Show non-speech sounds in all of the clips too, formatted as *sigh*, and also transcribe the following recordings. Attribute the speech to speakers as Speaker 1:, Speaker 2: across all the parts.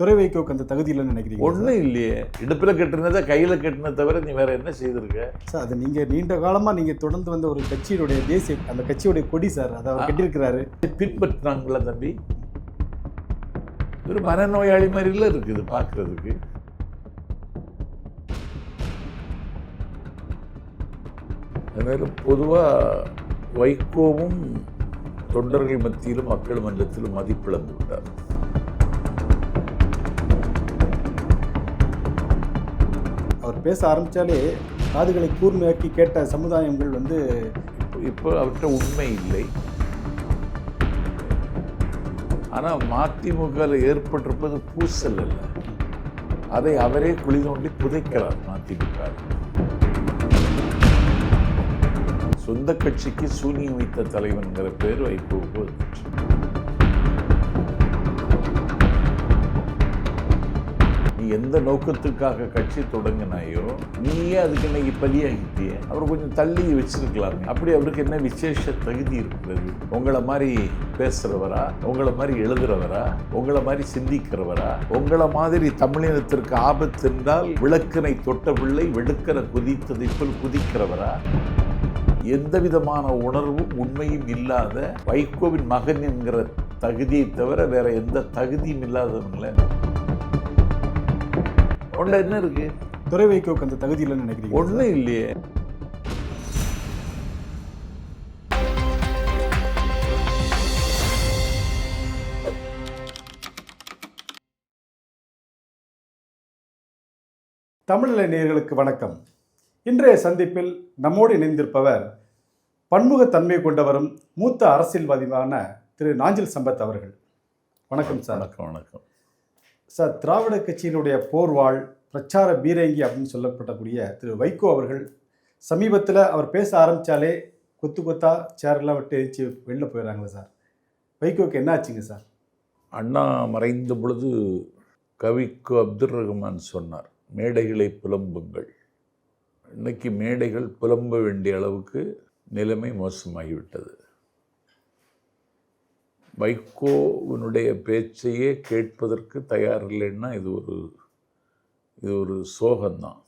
Speaker 1: துறை வைக்கோக்கு அந்த தகுதி இல்லைன்னு நினைக்கிறீங்க
Speaker 2: ஒன்றும் இல்லையே. இடுப்பில் கட்டினதை கையில் கட்டின தவிர நீ வேற என்ன செய்திருக்க?
Speaker 1: சார் அது நீங்க நீண்ட காலமா நீங்க தொடர்ந்து வந்த ஒரு கட்சியினுடைய தேசிய அந்த கட்சியுடைய கொடி சார். அதை அவர் கட்டியிருக்கிறாரு.
Speaker 2: பின்பற்றினாங்களா தம்பி? ஒரு மனநோயாளி மாதிரில இருக்குது பார்க்கிறதுக்கு அதனால பொதுவாக வைகோவும் தொண்டர்கள் மத்தியிலும் மக்கள் மன்றத்திலும் மதிப்பிழந்து விட்டார்.
Speaker 1: அவர் பேச ஆரம்பிச்சாலே காதுகளை கூர்மையாக்கி கேட்ட சமுதாயங்கள் வந்து
Speaker 2: இப்போ அவர்கிட்ட உண்மை இல்லை. ஆனால் மதிமுகவில் ஏற்பட்டிருப்பது பூசல் அல்ல. அதை அவரே குழி தோண்டி புதைக்கிறார் மதிமுக. சொந்த கட்சிக்கு சூனியம் வைத்த தலைவன்கிற பேர் வைப்பு எந்த நோக்கத்துக்காக கட்சி தொடங்கினாயோ நீயே அதுக்கு இன்னைக்கு பலியாகிட்டிய. அவர் கொஞ்சம் தள்ளி வச்சிருக்கலாம். அப்படி அவருக்கு என்ன விசேஷ தகுதி இருக்கிறது? உங்களை மாதிரி பேசுறவரா? உங்களை மாதிரி எழுதுறவரா? உங்களை மாதிரி சிந்திக்கிறவரா? உங்களை மாதிரி தமிழினத்திற்கு ஆபத்து என்றால் விளக்கினை தொட்ட பிள்ளை வெடுக்கிற குதித்ததை போல் குதிக்கிறவரா? எந்த விதமான உணர்வும் உண்மையும் இல்லாத வைகோவின் மகன் என்கிற தகுதியை தவிர வேற எந்த தகுதியும் இல்லாதவங்கள உள்ள என்ன இருக்கு?
Speaker 1: துறை வைக்கோக்கு அந்த தகுதி இல்லைன்னு நினைக்கிறீங்க
Speaker 2: ஒண்ணும் இல்லையே.
Speaker 1: தமிழ்நிலை நேயர்களுக்கு வணக்கம். இன்றைய சந்திப்பில் நம்மோடு இணைந்திருப்பவர் பன்முகத்தன்மை கொண்டவரும் மூத்த அரசியல்வாதியான திரு நாஞ்சில் சம்பத் அவர்கள். வணக்கம் சார்.
Speaker 2: வணக்கம் வணக்கம்.
Speaker 1: சார் திராவிட கட்சியினுடைய போர்வாள் பிரச்சார பீரங்கி அப்படின்னு சொல்லப்படக்கூடிய திரு வைகோ அவர்கள் சமீபத்தில் அவர் பேச ஆரம்பித்தாலே கொத்து கொத்தா சேரெல்லாம் விட்டு எரிச்சு வெளில போயிடுறாங்களே சார். வைகோக்கு என்ன ஆச்சுங்க சார்?
Speaker 2: அண்ணா மறைந்த பொழுது கவிக்கு அப்துல் ரஹ்மான் சொன்னார் மேடைகளை புலம்புங்கள். இன்னைக்கு மேடைகள் புலம்ப வேண்டிய அளவுக்கு நிலைமை மோசமாகிவிட்டது. வைகோவினுடைய பேச்சையே கேட்பதற்கு தயாரில்லைன்னா இது ஒரு இது ஒரு சோகம்தான்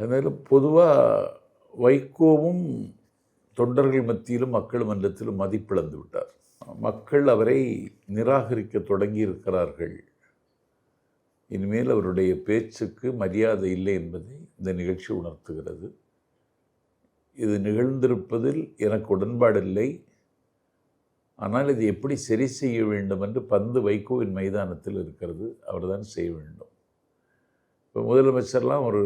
Speaker 2: அதனால பொதுவாக வைகோவும் தொண்டர்கள் மத்தியிலும் மக்கள் மன்றத்திலும் மதிப்பிழந்து விட்டார். மக்கள் அவரை நிராகரிக்க தொடங்கி இருக்கிறார்கள் இனிமேல் அவருடைய பேச்சுக்கு மரியாதை இல்லை என்பதை இந்த நிகழ்ச்சி உணர்த்துகிறது. இது நிகழ்ந்திருப்பதில் எனக்கு உடன்பாடில்லை. ஆனால் இது எப்படி சரி செய்ய வேண்டும் என்று பந்து வைகோவின் மைதானத்தில் இருக்கிறது அவர்தான் செய்ய வேண்டும். இப்போ முதலமைச்சர்லாம் ஒரு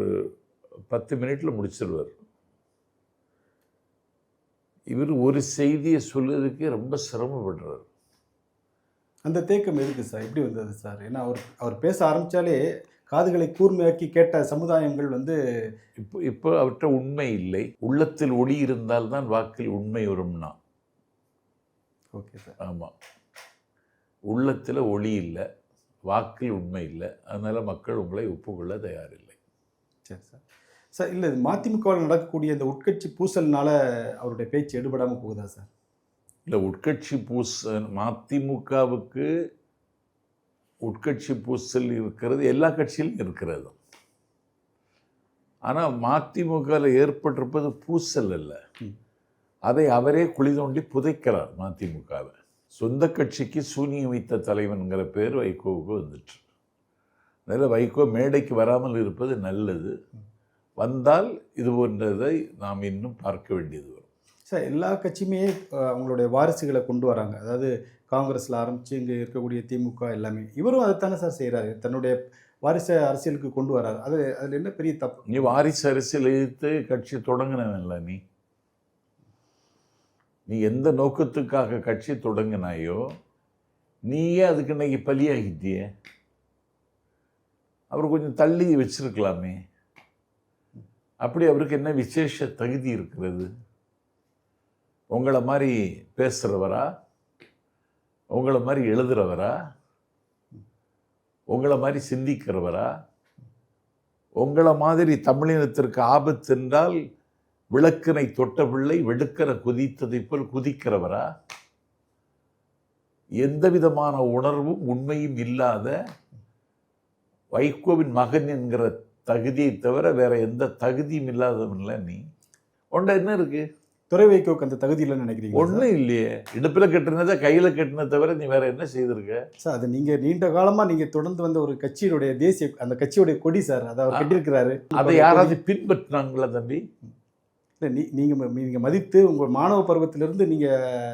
Speaker 2: பத்து மினிட்டில் முடிச்சிருவார். இவர் ஒரு செய்தியை சொல்லுறதுக்கே ரொம்ப சிரமப்படுறார்.
Speaker 1: அந்த தேக்கம் எதுக்கு சார்? எப்படி வந்தது சார்? ஏன்னா அவர் அவர் பேச ஆரம்பித்தாலே காதுகளை கூர்மையாக்கி கேட்ட சமுதாயங்கள் வந்து
Speaker 2: இப்போ இப்போ அவர்கிட்ட உண்மை இல்லை. உள்ளத்தில் ஒளி இருந்தால்தான் வாக்கில் உண்மை வரும்னா.
Speaker 1: Okay sir.
Speaker 2: ஆமாம் உள்ளத்தில் ஒளி இல்லை வாக்கில் உண்மை இல்லை அதனால் மக்கள் உங்களை ஒப்புக்கொள்ள தயாரில்லை.
Speaker 1: சரி சார். சார் இல்லை மதிமுகவில் நடக்கக்கூடிய இந்த உட்கட்சி பூசல்னால அவருடைய பேச்சு எடுபடாமல் போகுதா சார்?
Speaker 2: இல்லை உட்கட்சி பூசல் மதிமுகவுக்கு உட்கட்சி பூசல் இருக்கிறது எல்லா கட்சியிலும் இருக்கிறது. ஆனால் மதிமுகவில் ஏற்பட்டிருப்பது பூசல் அல்ல.
Speaker 1: ம்.
Speaker 2: அதை அவரே குழி தோண்டி புதைக்கிறார் மதிமுகவை. சொந்த கட்சிக்கு சூனியம் வைத்த தலைவன்கிற பேர் வைகோவுக்கு வந்துட்டு. அதனால் வைகோ மேடைக்கு வராமல் இருப்பது நல்லது. வந்தால் இது போன்றதை நாம் இன்னும் பார்க்க வேண்டியது வரும்.
Speaker 1: சார் எல்லா கட்சியுமே அவங்களுடைய வாரிசுகளை கொண்டு வராங்க. அதாவது காங்கிரஸில் ஆரம்பித்து இங்கே இருக்கக்கூடிய திமுக எல்லாமே. இவரும் அதைத்தானே சார் செய்கிறாரு தன்னுடைய வாரிசை அரசியலுக்கு கொண்டு வராரு. அது அதில் என்ன பெரிய தப்பு?
Speaker 2: நீ வாரிசு அரசியல் எதிர்த்து கட்சி தொடங்கினவன்ல நீ. நீ எந்த நோக்கத்துக்காக கட்சி தொடங்கினாயோ நீயே அதுக்கு இன்னைக்கு பலியாகிட்டியே. அவர் கொஞ்சம் தள்ளி வச்சிருக்கலாமே. அப்படி அவருக்கு என்ன விசேஷ தகுதி இருக்கிறது? உங்களை மாதிரி பேசுகிறவரா உங்களை மாதிரி எழுதுகிறவரா உங்களை மாதிரி சிந்திக்கிறவரா? உங்களை மாதிரி தமிழினத்திற்கு ஆபத்து என்றால் விளக்கினை தொட்ட பிள்ளை வெடுக்கிற குதித்ததை போல் குதிக்கிறவரா? எந்த விதமான உணர்வும் உண்மையும் இல்லாத வைகோவின் மகன் என்கிற தகுதியை தவிர வேற எந்த தகுதியும் இல்லாதவன்ல நீ. உண்ட என்ன இருக்கு?
Speaker 1: துறை வைக்கோக்கு அந்த தகுதி இல்லைன்னு நினைக்கிறீங்க
Speaker 2: ஒன்றும் இல்லையே. இடுப்புல கட்டினதை கையில கட்டினதை தவிர நீ வேற என்ன செய்திருக்க?
Speaker 1: சார் அது நீங்க நீண்ட காலமா நீங்க தொடர்ந்து வந்த ஒரு கட்சியினுடைய தேசிய அந்த கட்சியுடைய கொடி சார் அதை அவர். கட்டியிருக்கிறாரு.
Speaker 2: அதை யாராவது பின்பற்றினாங்களா தம்பி?
Speaker 1: இல்ல, நீ- நீங்க ம- நீங்க மதித்து உங்க மாணவ பருவத்திலிருந்து நீங்க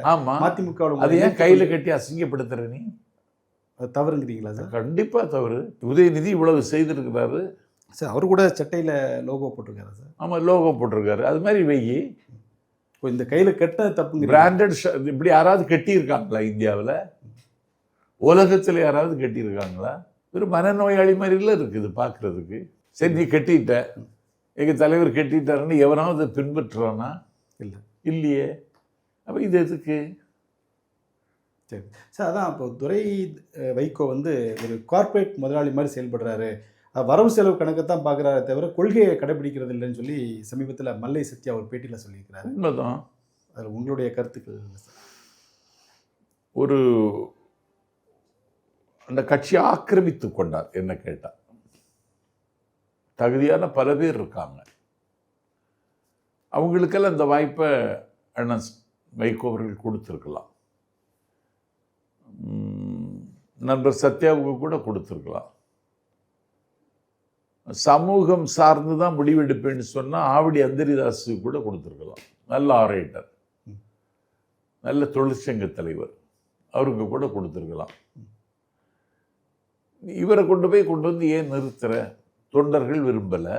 Speaker 2: ஆமா.
Speaker 1: மதிமுக
Speaker 2: அதை ஏன் கையில கட்டி அசிங்கப்படுத்துற நீ?
Speaker 1: அது தவறுங்கிறீங்களா சார்?
Speaker 2: கண்டிப்பா தவறு. உதயநிதி இவ்வளவு செய்திருக்கிறாரு.
Speaker 1: சார் அவர் கூட சட்டையில லோகோ போட்டிருக்காரு சார்?
Speaker 2: ஆமா லோகோ போட்டிருக்காரு. அது மாதிரி வெயி
Speaker 1: இப்போ இந்த கையில கட்ட தப்புங்க
Speaker 2: பிராண்டட் இப்படி யாராவது கட்டியிருக்காங்களா இந்தியாவில்? உலகத்தில் யாராவது கட்டியிருக்காங்களா? ஒரு மனநோயாளி மாதிரில இருக்குது பார்க்கறதுக்கு சரி நீ கட்டிட்ட. எங்கள் தலைவர் கட்டிட்டாருன்னு எவனாவது பின்பற்றுறானா?
Speaker 1: இல்ல.
Speaker 2: இல்லையே. அப்போ இது எதுக்கு?
Speaker 1: சரி. சார் அதான் இப்போ துரை வைகோ வந்து ஒரு கார்ப்பரேட் முதலாளி மாதிரி செயல்படுறாரு. வரவு செலவு கணக்கை தான் பார்க்குறாரு தவிர கொள்கையை கடைபிடிக்கிறது இல்லைன்னு சொல்லி சமீபத்தில் மல்லை சத்யா ஒரு பேட்டியில் சொல்லியிருக்கிறாரு.
Speaker 2: உண்மைதான்.
Speaker 1: அதில் உங்களுடைய கருத்துக்கள்
Speaker 2: ஒரு அந்த கட்சியை ஆக்கிரமித்து கொண்டார் என்ன கேட்டா. தகுதியான பல பேர் இருக்காங்க. அவங்களுக்கெல்லாம் இந்த வாய்ப்பை அண்ணன் வைகோ அவர்கள் கொடுத்துருக்கலாம். நண்பர் சத்யாவுக்கு கூட கொடுத்துருக்கலாம். சமூகம் சார்ந்து தான் முடிவெடுப்பேன்னு சொன்னால் ஆவடி அந்தரிதாஸுக்கு கூட கொடுத்துருக்கலாம். நல்ல ஆரேட்டர். நல்ல தொழிற்சங்க தலைவர். அவருக்கு கூட கொடுத்துருக்கலாம். இவரை கொண்டு போய் கொண்டு வந்து ஏன் நிறுத்துற? தொண்டர்கள் விரும்பலை.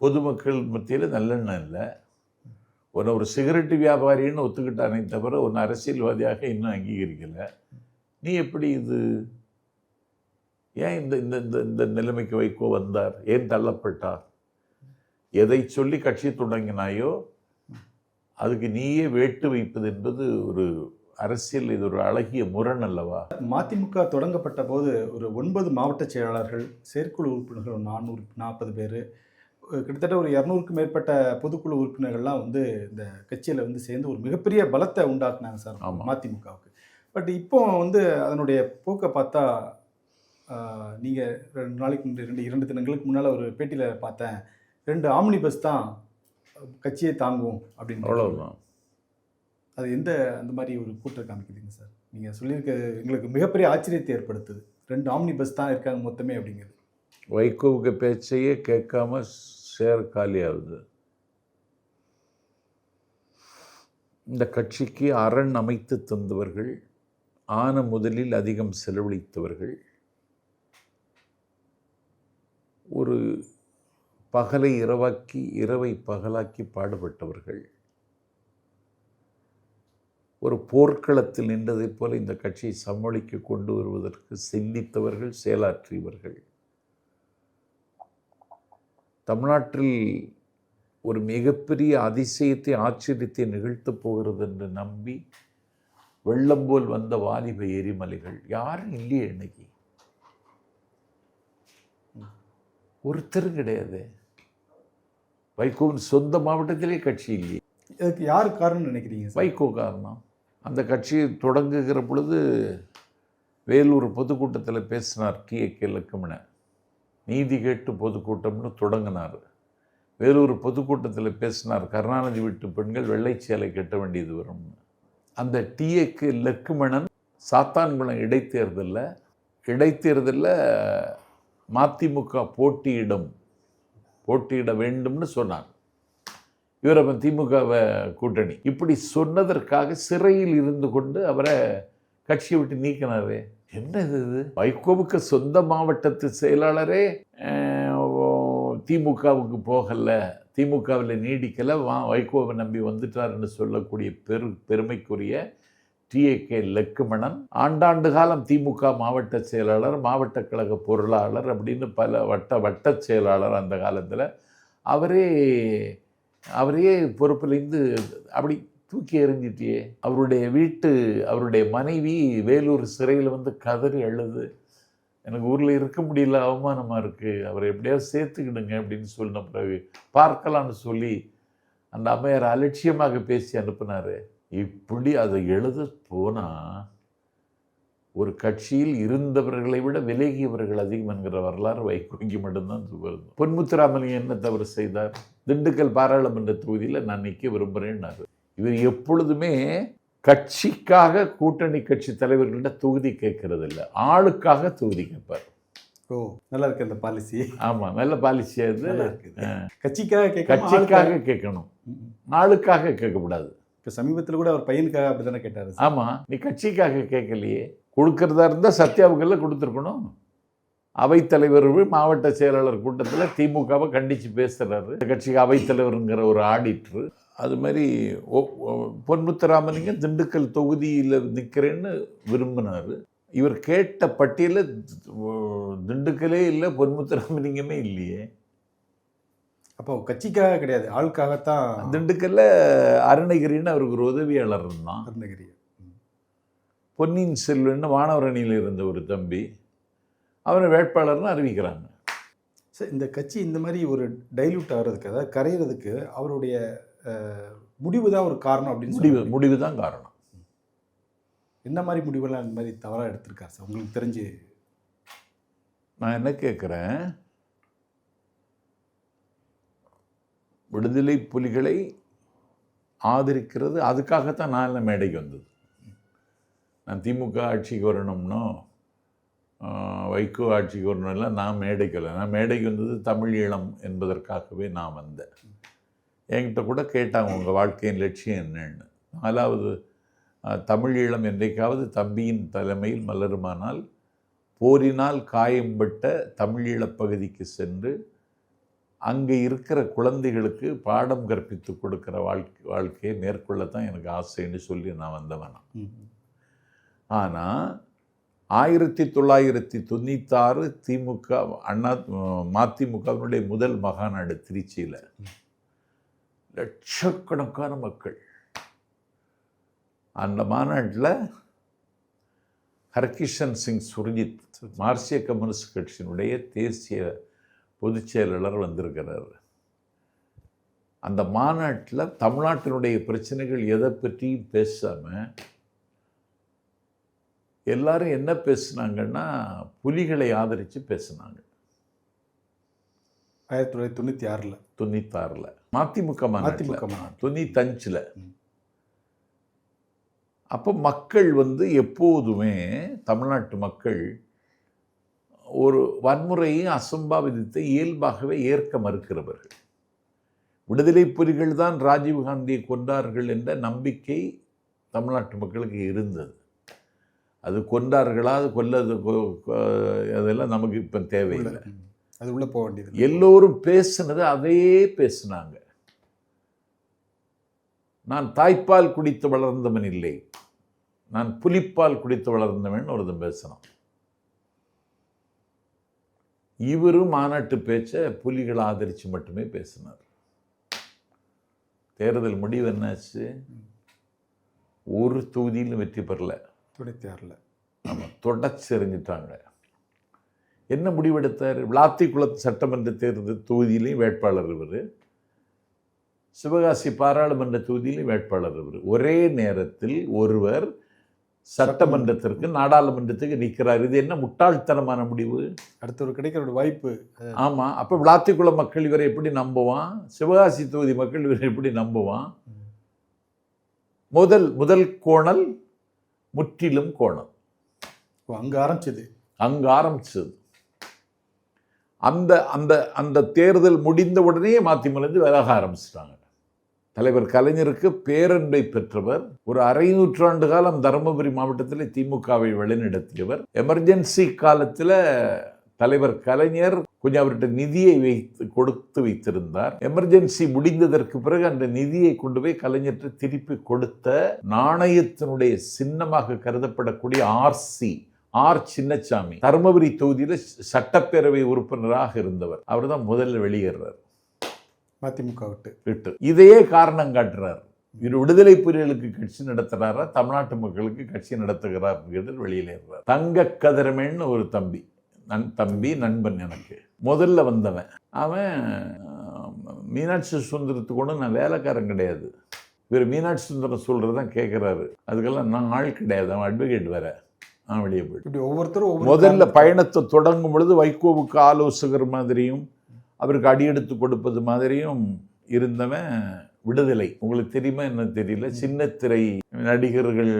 Speaker 2: பொதுமக்கள் மத்தியில் நல்லெண்ணம் இல்லை. உன்னை ஒரு சிகரெட்டு வியாபாரின்னு ஒத்துக்கிட்டானே தவிர உன்னை அரசியல்வாதியாக இன்னும் அங்கீகரிக்கலை. நீ எப்படி இது? ஏன் இந்த இந்த இந்த இந்த நிலைமைக்கு வைக்கோ வந்தார்? ஏன் தள்ளப்பட்டார்? எதை சொல்லி கட்சி தொடங்கினாயோ அதுக்கு நீயே வேட்டு வைப்பது என்பது ஒரு அரசியல் இது ஒரு அழகிய முரண் அல்லவா?
Speaker 1: மதிமுக தொடங்கப்பட்ட போது ஒரு ஒன்பது மாவட்ட செயலாளர்கள் செயற்குழு உறுப்பினர்கள் ஒரு நானூறு நாற்பது பேர். கிட்டத்தட்ட ஒரு இரநூறுக்கும் மேற்பட்ட பொதுக்குழு உறுப்பினர்கள்லாம் வந்து இந்த கட்சியில் வந்து சேர்ந்து ஒரு மிகப்பெரிய பலத்தை உண்டாக்குனாங்க சார். மதிமுகவுக்கு. பட் இப்போ வந்து அதனுடைய போக்கை பார்த்தா நீங்கள் ரெண்டு நாளைக்கு ரெண்டு இரண்டு தினங்களுக்கு முன்னால் ஒரு பேட்டியில் பார்த்தேன் ரெண்டு ஆம்னி பஸ் தான் கட்சியை தாங்கும் அப்படின்னு
Speaker 2: அவ்வளவுதான்.
Speaker 1: அது எந்த அந்த மாதிரி ஒரு கூட்டம் காமிக்குதுங்க சார்? நீங்கள் சொல்லியிருக்க எங்களுக்கு மிகப்பெரிய ஆச்சரியத்தை ஏற்படுத்துது. ரெண்டு ஆம்னி பஸ் தான் இருக்காங்க மொத்தமே அப்படிங்கிறது.
Speaker 2: வைகோவுக்கு பேச்சையே கேட்காம சேர் காலியாகுது. இந்த கட்சிக்கு அரண் அமைத்து தந்தவர்கள் ஆன முதலில் அதிகம் செலவழித்தவர்கள் ஒரு பகலை இரவாக்கி இரவை பகலாக்கி பாடுபட்டவர்கள் ஒரு போர்க்களத்தில் நின்றதைப் போல இந்த கட்சியை சமாளிக்க கொண்டு வருவதற்கு சிந்தித்தவர்கள் செயலாற்றியவர்கள். தமிழ்நாட்டில் ஒரு மிகப்பெரிய அதிசயத்தை ஆச்சரியத்தை நிகழ்த்தப் போகிறது என்று நம்பி வெள்ளம் போல் வந்த வாலிப எரிமலைகள். யாரும் இல்லையே இன்னைக்கு. ஒருத்தர் கிடையாது. வைகோவின் சொந்த மாவட்டத்திலே கட்சி இல்லையே.
Speaker 1: இதுக்கு யார் காரணம்னு நினைக்கிறீங்க
Speaker 2: வைகோ காரணம். அந்த கட்சியை தொடங்குகிற பொழுது வேலூர் பொதுக்கூட்டத்தில் பேசினார் டிஏகே லக்குமணன் நீதி கேட்டு பொதுக்கூட்டம்னு தொடங்கினார். வேலூர் பொதுக்கூட்டத்தில் பேசினார் கருணாநிதி வீட்டு பெண்கள் வெள்ளை சேலை கட்ட வேண்டியது வரும்னு அந்த டிஏக்கு லக்குமணன் சாத்தான்குளம் இடைத்தேர்தலில் இடைத்தேர்தலில் மதிமுக போட்டியிடும் போட்டியிட வேண்டும்னு சொன்னார் இவர் அப்போ திமுகவை கூட்டணி. இப்படி சொன்னதற்காக சிறையில் இருந்து கொண்டு அவரை கட்சியை விட்டு நீக்கினாரு. என்ன இது வைகோவுக்கு சொந்த மாவட்டத்து செயலாளரே திமுகவுக்கு போகலை. திமுகவில் நீடிக்கலை. வா வைகோவை நம்பி வந்துட்டாருன்னு சொல்லக்கூடிய பெரு பெருமைக்குரிய டிஏகே லக்குமணன் ஆண்டாண்டு காலம் திமுக மாவட்ட செயலாளர் மாவட்ட கழக பொருளாளர் அப்படின்னு பல வட்ட வட்ட செயலாளர் அந்த காலத்தில். அவரே அவரையே பொறுப்பிலிருந்து அப்படி தூக்கி எறிஞ்சிட்டியே. அவருடைய வீட்டு அவருடைய மனைவி வேலூர் சிறையில் வந்து கதறி அழுது. எனக்கு ஊரில் இருக்க முடியல அவமானமாக இருக்குது அவரை எப்படியாவது சேர்த்துக்கிடுங்க அப்படின்னு சொன்ன பிறகு பார்க்கலான்னு சொல்லி அந்த அம்மையார் அலட்சியமாக பேசி அனுப்புனாரு. இப்படி அதை எழுத போனால் ஒரு கட்சியில் இருந்தவர்களை விட விலகியவர்கள் அதிகம் என்கிற வரலாறு வைகோங்கி மட்டும்தான் வருது. பொன்முத்துராமலிங்கம் என்ன தவறு செய்தார்? திண்டுக்கல் பாராளுமன்ற தொகுதியில் நான் நிற்க விரும்புகிறேன்னாரு இவர் எப்பொழுதுமே கட்சிக்காக கூட்டணி கட்சி தலைவர்கள்ட்ட தொகுதி கேட்கறது இல்லை ஆளுக்காக தொகுதி கேட்பார்.
Speaker 1: ஓ நல்லா இருக்கு அந்த பாலிசி
Speaker 2: ஆமாம் நல்ல பாலிசியாக
Speaker 1: இருக்கு கட்சிக்காக
Speaker 2: கட்சிக்காக கேட்கணும். ஆளுக்காக கேட்கக்கூடாது.
Speaker 1: இப்போ சமீபத்தில் கூட அவர் பையனுக்காக அப்படி தானே கேட்டார்
Speaker 2: ஆமாம் நீ கட்சிக்காக கேட்கலையே. கொடுக்கறதா இருந்தால் சத்யாவுக்கெல்லாம் கொடுத்துருக்கணும். அவைத்தலைவர் மாவட்ட செயலாளர் கூட்டத்தில் திமுகவை கண்டித்து பேசுகிறாரு கட்சிக்கு அவைத்தலைவருங்கிற ஒரு ஆடிட்ரு. அது மாதிரி பொன்முத்துராமலிங்கம் திண்டுக்கல் தொகுதியில் நிற்கிறேன்னு விரும்பினார். இவர் கேட்ட பட்டியலில் திண்டுக்கலே இல்லை பொன்முத்துராமலிங்கமே இல்லையே.
Speaker 1: அப்போ கட்சிக்காக கிடையாது ஆளுக்காகத்தான்.
Speaker 2: திண்டுக்கல்ல அருணகிரின்னு அவருக்கு ஒரு உதவியாளர் இருந்தான்.
Speaker 1: அருணகிரி.
Speaker 2: பொன்னியின் செல்வன் வானவர் அணியில் இருந்த ஒரு தம்பி அவரை வேட்பாளர்னு அறிவிக்கிறாங்க.
Speaker 1: சார் இந்த கட்சி இந்த மாதிரி ஒரு டைல்யூட் ஆகிறதுக்கு அதாவது கரையிறதுக்கு அவருடைய முடிவு தான் ஒரு காரணம் அப்படின்னு
Speaker 2: முடிவு முடிவு தான் காரணம்.
Speaker 1: என்ன மாதிரி முடிவெல்லாம் இந்த மாதிரி தவறாக எடுத்திருக்காரு சார்? உங்களுக்கு தெரிஞ்சு.
Speaker 2: நான் என்ன கேட்குறேன்? விடுதலை புலிகளை ஆதரிக்கிறது அதுக்காகத்தான் நான் என்ன மேடைக்கு வந்தது. திமுக ஆட்சிக்கு வரணும்னோ வைகோ ஆட்சிக்கு வரணும்லாம் நான் மேடைக்கு வரல. நான் மேடைக்கு வந்தது தமிழ் என்பதற்காகவே நான் வந்தேன். என்கிட்ட கூட கேட்டாங்க உங்கள் வாழ்க்கையின் லட்சியம் என்னன்னு? நாலாவது தமிழீழம் தமிழ் ஈழம் என்றைக்காவது தம்பியின் தலைமையில் மலருமானால் போரினால் காயம்பட்ட தமிழீழப் பகுதிக்கு சென்று அங்கே இருக்கிற குழந்தைகளுக்கு பாடம் கற்பித்து கொடுக்குற வாழ்க்கை வாழ்க்கையை மேற்கொள்ளத்தான் எனக்கு ஆசைன்னு சொல்லி நான் வந்தவன் ஆனால் ஆயிரத்தி தொள்ளாயிரத்தி தொண்ணூத்தாறு திமுக அண்ணா மதிமுகவினுடைய முதல் மகாநாடு திருச்சியில் லட்சக்கணக்கான மக்கள். அந்த மாநாட்டில் ஹர்கிஷன் சிங் சுர்ஜித் மார்க்சிய கம்யூனிஸ்ட் கட்சியினுடைய தேசிய பொதுச் செயலாளர் வந்திருக்கிறார். அந்த மாநாட்டில் தமிழ்நாட்டினுடைய பிரச்சனைகள் எதை பற்றியும் பேசாமல் எல்லாரும் என்ன பேசுனாங்கன்னா புலிகளை ஆதரித்து பேசுனாங்க.
Speaker 1: ஆயிரத்தி தொள்ளாயிரத்தி தொண்ணூற்றி ஆறில்.
Speaker 2: தொண்ணூத்தாறில். மதிமுக
Speaker 1: மாநாடு.
Speaker 2: தொண்ணூத்தஞ்சில். அப்போ மக்கள் வந்து எப்போதுமே தமிழ்நாட்டு மக்கள் ஒரு வன்முறையை அசம்பாவிதத்தை இயல்பாகவே ஏற்க மறுக்கிறவர்கள். விடுதலை புலிகள் தான் ராஜீவ்காந்தியை கொண்டார்கள் என்ற நம்பிக்கை தமிழ்நாட்டு மக்களுக்கு இருந்தது. அது கொண்டார்களா அது கொல்லது அதெல்லாம் நமக்கு இப்போ தேவையில்லை.
Speaker 1: அது உள்ளே போக வேண்டியது.
Speaker 2: எல்லோரும் பேசுனது அதையே பேசுனாங்க. நான் தாய்ப்பால் குடித்து வளர்ந்தவன் இல்லை. நான் புலிப்பால் குடித்து வளர்ந்தவன் ஒருத்தன் பேசுனான் இவரும் மாநாட்டு பேச்சை புலிகளை ஆதரித்து மட்டுமே பேசினார். தேர்தல் முடிவு என்னாச்சு? ஒரு தொகுதியிலும் வெற்றி பெறல.
Speaker 1: தொண்ணூற்றி ஆறில்
Speaker 2: ஆமாம் தொடச்செறிஞ்சிட்டாங்க என்ன முடிவெடுத்தார்? விளாத்திக்குளம் சட்டமன்ற தேர்தல் தொகுதியிலையும் வேட்பாளர் இவர். சிவகாசி பாராளுமன்ற தொகுதியிலையும் வேட்பாளர் இவர். ஒரே நேரத்தில் ஒருவர் சட்டமன்றத்திற்கு நாடாளுமன்றத்துக்கு நிற்கிறார். இது என்ன முட்டாள்தனமான முடிவு?
Speaker 1: அடுத்த ஒரு கிடைக்கிற ஒரு வாய்ப்பு
Speaker 2: ஆமாம் அப்போ விளாத்திக்குளம் மக்கள் இவரை எப்படி நம்புவான்? சிவகாசி தொகுதி மக்கள் இவரை எப்படி நம்புவான்? முதல் முதல் கோணல் முற்றிலும் கோணல்
Speaker 1: அங்கே ஆரம்பிச்சது.
Speaker 2: அங்க ஆரம்பிச்சது. அந்த அந்த அந்த தேர்தல் முடிந்த உடனே மதிமுக விலக ஆரம்பிச்சிட்டாங்க. தலைவர் கலைஞருக்கு பேரன்பை பெற்றவர் ஒரு அரை நூற்றாண்டு காலம் தருமபுரி மாவட்டத்தில் திமுகவை வழிநடத்தியவர் எமர்ஜென்சி காலத்தில் தலைவர் கலைஞர் கொஞ்சம் அவர்கிட்ட நிதியை வைத்து கொடுத்து வைத்திருந்தார். எமர்ஜென்சி முடிந்ததற்கு பிறகு அந்த நிதியை கொண்டு போய் கலைஞர்கிட்ட திருப்பி கொடுத்த நாணயத்தினுடைய சின்னமாக கருதப்படக்கூடிய ஆர்சி ஆர் சின்னசாமி தருமபுரி தொகுதியில் சட்டப்பேரவை உறுப்பினராக இருந்தவர். அவர் தான் முதல்ல வெளியேறார்.
Speaker 1: மதிமுக விட்டு.
Speaker 2: விட்டு. இதையே காரணம் காட்டுறார். இவர் விடுதலை புலிகளுக்கு கட்சி நடத்துறாரா தமிழ்நாட்டு மக்களுக்கு கட்சி நடத்துகிறார் வெளியிலேறார் தங்க கதிரமேன்னு ஒரு தம்பி. நன் தம்பி நண்பன் எனக்கு. முதல்ல வந்தவன். அவன் மீனாட்சி சுந்தரத்துக்கு ஒன்றும் நான் வேலைக்காரன் கிடையாது. இவர் மீனாட்சி சுந்தரம் சொல்கிறதான் கேட்குறாரு அதுக்கெல்லாம் நான் ஆள் கிடையாது. அவன் அட்வொகேட் வேற. நான் வெளியே போயிட்டேன்.
Speaker 1: இப்படி ஒவ்வொருத்தரும் ஒவ்வொரு
Speaker 2: முதல்ல பயணத்தை தொடங்கும் பொழுது வைகோவுக்கு ஆலோசகர் மாதிரியும் அவருக்கு அடியெடுத்து கொடுப்பது மாதிரியும் இருந்தவன் விடுதலை. உங்களுக்கு தெரியுமா என்ன தெரியல? சின்னத்திரை நடிகர்கள்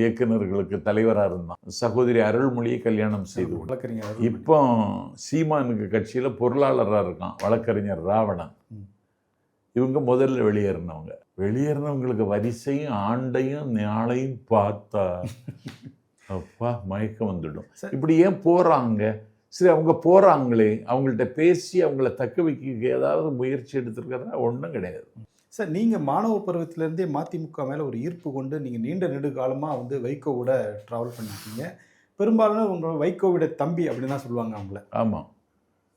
Speaker 2: இயக்குனர்களுக்கு தலைவராக இருந்தான். சகோதரி அருள்மொழியை கல்யாணம் செய்து.
Speaker 1: வழக்கறிஞர்
Speaker 2: இப்போ சீமானுக்கு கட்சியில் பொருளாளராக இருக்கான் வழக்கறிஞர் ராவணன். இவங்க முதல்ல வெளியேறினவங்க. வெளியேறினவங்களுக்கு வரிசையும் ஆண்டையும் நாளையும் பார்த்தா *laughs* அப்பா மயக்கம் வந்துடும். இப்படி ஏன் போறாங்க? சரி அவங்க போறாங்களே அவங்கள்ட்ட பேசி அவங்கள தக்க வைக்க ஏதாவது முயற்சி எடுத்திருக்கிறதா ஒன்றும் கிடையாது.
Speaker 1: சார் நீங்கள் மாணவ பருவத்திலேருந்தே மதிமுக மேலே ஒரு ஈர்ப்பு கொண்டு நீங்கள் நீண்ட நெடுகாலமாக வந்து வைகோவோட ட்ராவல் பண்ணியிருக்கீங்க பெரும்பாலும் உங்கள் வைகோவிட தம்பி அப்படின்னு தான் சொல்லுவாங்க அவங்கள.
Speaker 2: ஆமாம்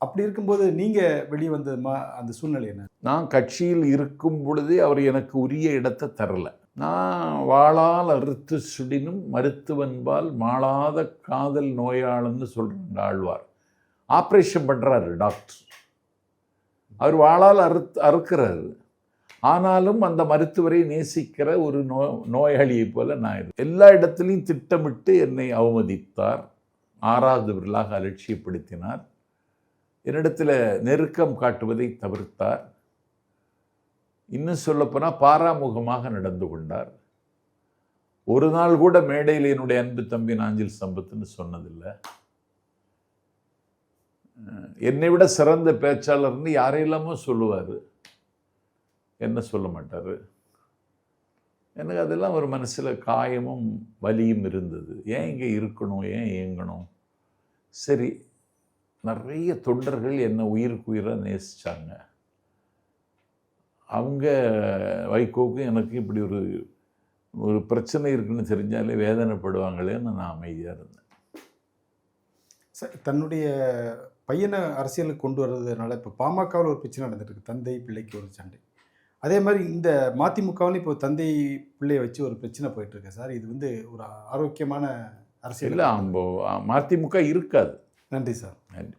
Speaker 1: அப்படி இருக்கும்போது நீங்கள் வெளியே வந்த மா அந்த சூழ்நிலை என்ன?
Speaker 2: நான் கட்சியில் இருக்கும் பொழுதே அவர் எனக்கு உரிய இடத்தை தரல. நான் வாளால் அறுத்து சுடினும் மருத்துவன்பால் மாளாத காதல் நோயாளன்னு சொல்கிறாங்க ஆழ்வார். ஆப்ரேஷன் பண்ணுறாரு டாக்டர். அவர் வாளால் அறுத்து அறுக்கிறாரு. ஆனாலும் அந்த மருத்துவரை நேசிக்கிற ஒரு நோ நோயாளியைப் போல நான் எல்லா இடத்துலையும் திட்டமிட்டு என்னை அவமதித்தார். ஆறாதவர்களாக அலட்சியப்படுத்தினார். என்னிடத்தில் நெருக்கம் காட்டுவதை தவிர்த்தார். இன்னும் சொல்லப்போனால் பாராமுகமாக நடந்து கொண்டார். ஒரு நாள் கூட மேடையில் என்னுடைய அன்பு தம்பி நாஞ்சில் சம்பத்துன்னு சொன்னதில்லை. என்னை விட சிறந்த பேச்சாளர்னு யாரையெல்லாமோ சொல்லுவார். என்ன சொல்ல மாட்டார். எனக்கு அதெல்லாம் ஒரு மனசில் காயமும் வலியும் இருந்தது. ஏன் இங்கே இருக்கணும்? ஏன் இயங்கணும்? சரி நிறைய தொண்டர்கள் என்னை உயிருக்கு உயிராக நேசித்தாங்க அவங்க வைகோவுக்கும் எனக்கு இப்படி ஒரு ஒரு பிரச்சனை இருக்குன்னு தெரிஞ்சாலே வேதனைப்படுவாங்களேன்னு நான் அமைதியாக இருந்தேன்.
Speaker 1: சார் தன்னுடைய பையனை அரசியலுக்கு கொண்டு வர்றதுனால இப்போ பாமகவில் ஒரு பிரச்சனை நடந்துருக்கு. தந்தை பிள்ளைக்கு ஒரு சண்டை. அதே மாதிரி இந்த மதிமுகவில் இப்போ தந்தை பிள்ளையை வச்சு ஒரு பிரச்சனை போயிட்டு இருக்கு சார். இது வந்து ஒரு ஆரோக்கியமான அரசியல்.
Speaker 2: இல்லை மதிமுக இருக்காது.
Speaker 1: நன்றி சார்.
Speaker 2: நன்றி.